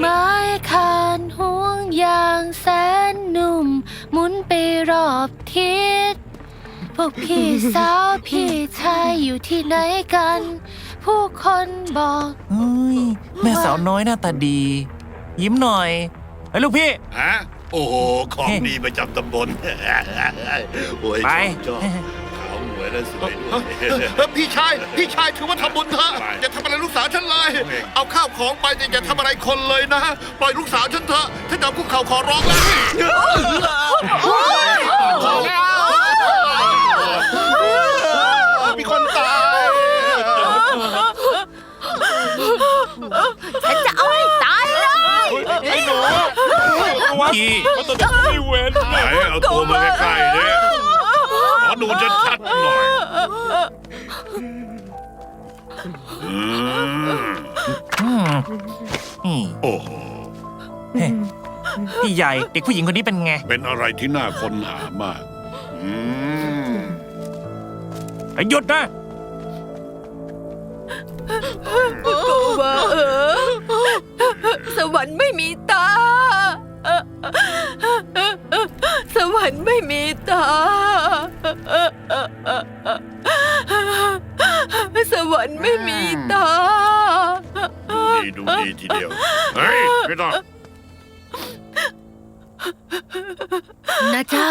ไม้คานห่วงยางแสนนุ่ม หมุนไปรอบทิศ พวกพี่สาวพี่ชายอยู่ที่ไหนกัน ผู้คนบอก เฮ้ยแม่สาวน้อยหน้าตาดี ยิ้มหน่อยไอ้ยลูกพี่ ฮะ โอ้โห ของดีประจำตำบลโอ้ยไป ชอบชอบ วหมวยและสวยด้วย เฮ้ยพี่ชาย พี่ชายถือว่าทำบุญเถอะไปอย่าทำอะไรลูกสาวฉันเลยโอเคเอาข้าวของไปแต่อย่าทำอะไรคนเลยนะ ปล่อยลูกสาวฉันเถอะฉันจะคุกเข่าขอร้องแล้ว มีคนตาย ฉันจะเอาให้ตายเลย ไอ้หนู พี่ มันตัวเด็กไม่เว้น ไหนเอาตัวมาใกล้ๆเนี่ยขอดูชัดๆหน่อยอืม อืมนี่ โอ้โหเฮ้พี่ใหญ่เด็กผู้หญิงคนนี้เป็นไง เป็นอะไรที่น่าค้นหามาก อืมไอ้หยุดนะว่าเออ สวรรค์ไม่มีตา สวรรค์ไม่มีตาสวรรค์ ไม่มีตาดูดีดูดีทีเดียว เฮ้ยไม่ต้องนะเจ้า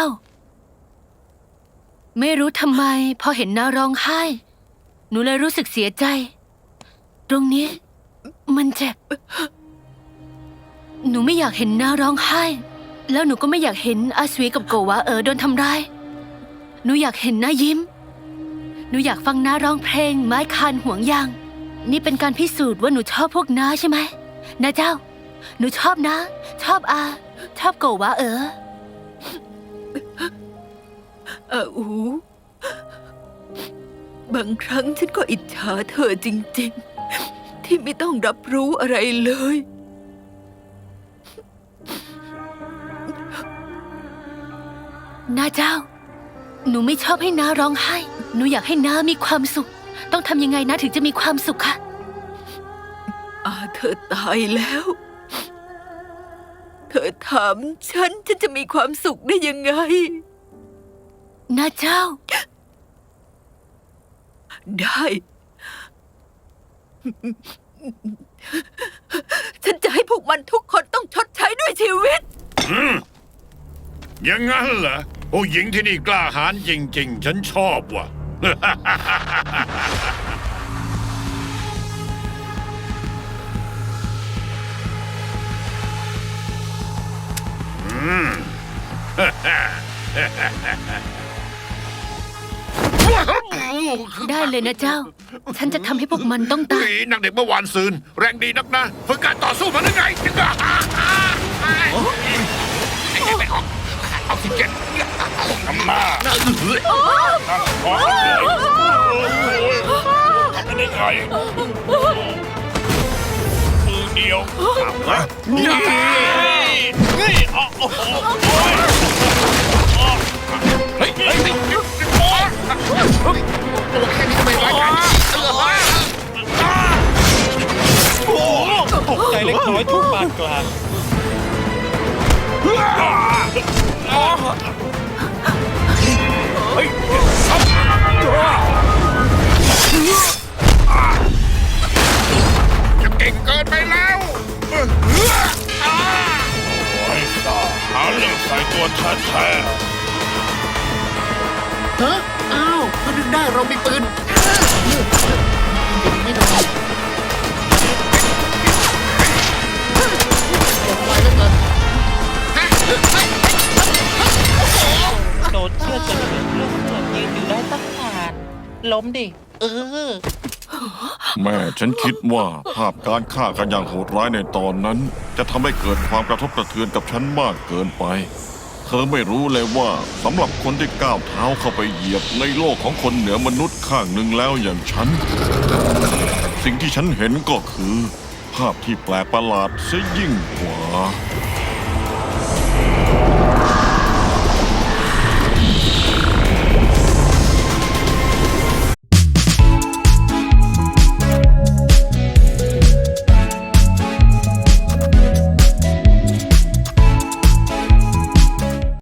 ไม่รู้ทำไม พอเห็นน้าร้องไห้ หนูเลยรู้สึกเสียใจ ตรงนี้ มันเจ็บ หนูไม่อยากเห็นน้าร้องไห้ แล้วหนูก็ไม่อยากเห็นอาสวีกับโกวาเออโดนทำร้าย หนูอยากเห็นน้ายิ้ม หนูอยากฟังน้าร้องเพลง ไม้คานห่วงยาง นี่เป็นการพิสูจน์ว่าหนูชอบพวกน้าใช่ไหมนะเจ้า หนูชอบนะ ชอบอา ชอบโกวาเออ อาอู บางครั้งฉันก็อิจฉาเธอจริง ๆ ที่ไม่ต้องรับรู้อะไรเลย น้าเจ้า หนูไม่ชอบให้น้าร้องไห้ หนูอยากให้น้ามีความสุข ต้องทำยังไงนะถึงจะมีความสุขคะอาเธอตายแล้ว เธอถามฉันฉันจะมีความสุขได้ยังไง น้าเจ้า ได้ ฉันจะให้พวกมันทุกคนต้องชดใช้ด้วยชีวิต อย่างนั้นเหรอ ผู้หญิงที่นี่กล้าหาญจริง ๆ ฉันชอบว่ะ ได้เลยนะเจ้า ฉันจะทำให้พวกมันต้องตายเฮ้ยนักเด็กเมื่อวานซืน แรงดีนักนะฝึกการต่อสู้มาได้ไง มาขอทำได้ไงมือเดียวนี่นี่อ๋อโอ้โหเฮ้ยเฮ้ยเฮ้ยตัวแค่นี้ก็ไม่ไหวกันเออตกใจเล็กน้อยทุกปานกลาง จะเก่งเกินไปแล้วไอ้ยตาหาเรื่องใส่ตัวฉันแท้ฮะอ้าวถ้านึกได้เรามีปืนไม่โดนไปแล้วกันฮะโดนเชือดจน อกยืนอยู่าน ล้มดิ เออ แม่ฉันคิดว่าภาพการฆ่ากันอย่างโหดร้ายในตอนนั้น จะทำให้เกิดความกระทบกระเทือนกับฉันมากเกินไป เธอไม่รู้เลยว่าสำหรับคนที่ก้าวเท้าเข้าไปเหยียบในโลกของคนเหนือมนุษย์ข้างหนึ่งแล้วอย่างฉัน สิ่งที่ฉันเห็นก็คือ ภาพที่แปลกประหลาดซะยิ่งกว่า